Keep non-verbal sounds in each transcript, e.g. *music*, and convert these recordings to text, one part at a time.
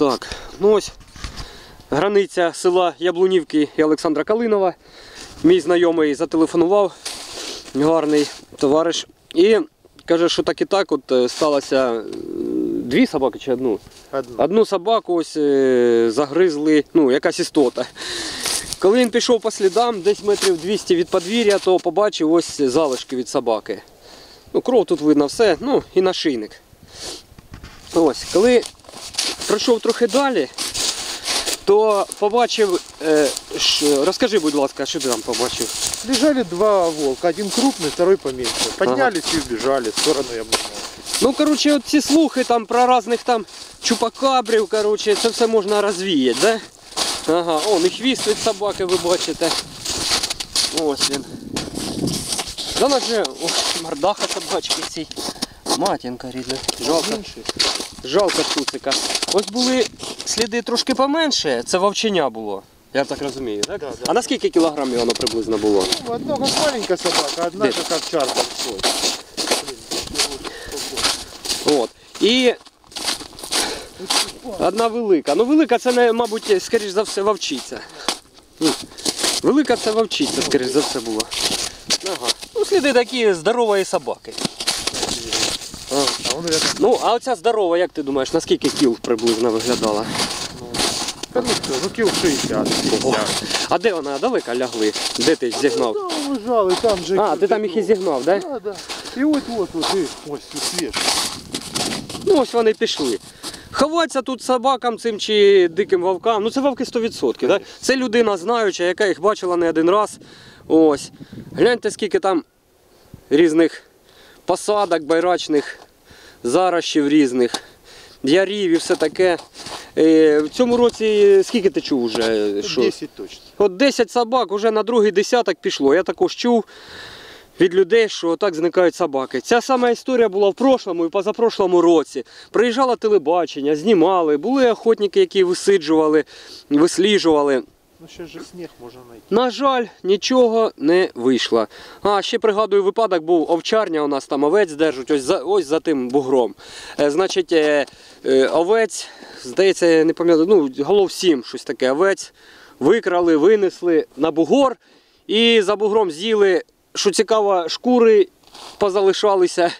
Так, ну ось границя села Яблунівки і Олександра Калинова. Мій знайомий зателефонував, гарний товариш. І каже, що так і так от е, сталося е, дві собаки чи одну. Одну. Одну собаку ось е, загризли, ну, якась істота. Коли він пішов по слідам, десь метрів 200 від подвір'я, то побачив ось залишки від собаки. Ну, кров тут видно все, ну і нашийник. Ось, коли пройшов трохи далі, то побачив. Е, ш- розкажи, будь ласка, що ти там побачив? Лежали два волка, один крупный, второй поменьше. Поднялись и убежали в сторону Яблоневого. Ну, коротше, от ці слухи там про різних там чупакабрів, коротше, це все можна розвіяти, да? Ага, он і хвіст від собаки, ви бачите. Ось він. Да вона же, ох, мордаха собачки цій. Матінка рідна. Жалко. Меньше. Жалко цуцика. Ось були сліди трошки поменше, це вовчення було. Я так розумію, так? Да, да. А на скільки кілограмів воно приблизно було? Ну, одна как маленькая собака, одна Где? как овчарка. От. І одна велика. Ну велика це, не, мабуть, скоріш за все, вовчиця. Велика це вовчиця, скоріш за все було. Ага. Ну, сліди такі здорової собаки. А он, наверное, Ну, а оця здорова, як ти думаєш, на скільки кіл приблизно виглядала? ну, ну 60. Ого. А де вона далеко лягли? Де ти їх зігнав? Там лежал, и там же... А, ти там їх і зігнав, так? Да? Да, да. И вот, вот, вот, и, ось, тут. Ну ось вони пішли. Ховатися тут собакам цим чи диким вовкам, ну це вовки 100%. Да? Це людина знаюча, яка їх бачила не один раз. Ось. Гляньте, скільки там різних посадок, байрачних, зарощів різних, ярів і все таке. Е, в цьому році скільки ти чув вже? Що? 10 точно. От 10 собак вже на другий десяток пішло. Я також чув від людей, що так зникають собаки. Ця сама історія була в прошлому і позапрошлому році. Приїжджало телебачення, знімали, були охотники, які висиджували, висліджували. Ну сейчас же снег можно найти. На жаль, нічого не вийшло. А ще пригадую, випадок був овчарня. У нас там овець держать, ось за ось за тим бугром. Е, значить, е, е, овець, здається, не пам'ятаю, ну, голов сім, щось таке. Овець викрали, винесли на бугор і за бугром з'їли, що цікаво, шкури позалишалися.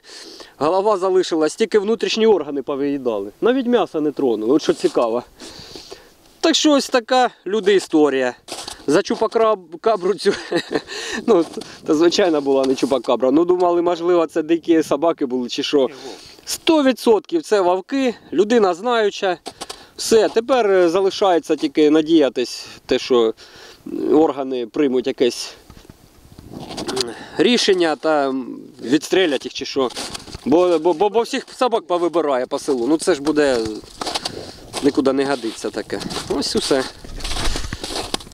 Голова залишилась, тільки внутрішні органи повиїдали. Навіть м'ясо не тронули, от що цікаво. Так що ось така люди історія. За чупакабру цю. *laughs* ну, та звичайно була не чупакабра. Ну думали, можливо, це дикі собаки були чи що. Не, волк. 100% це вовки, людина знаюча. Все, тепер е, залишається тільки надіятись, те, що органи приймуть якесь рішення та м, відстрелять їх чи що. Бо, бо, бо всіх собак повибирає по селу. Ну це ж буде нікуди не годиться таке. Ось і все.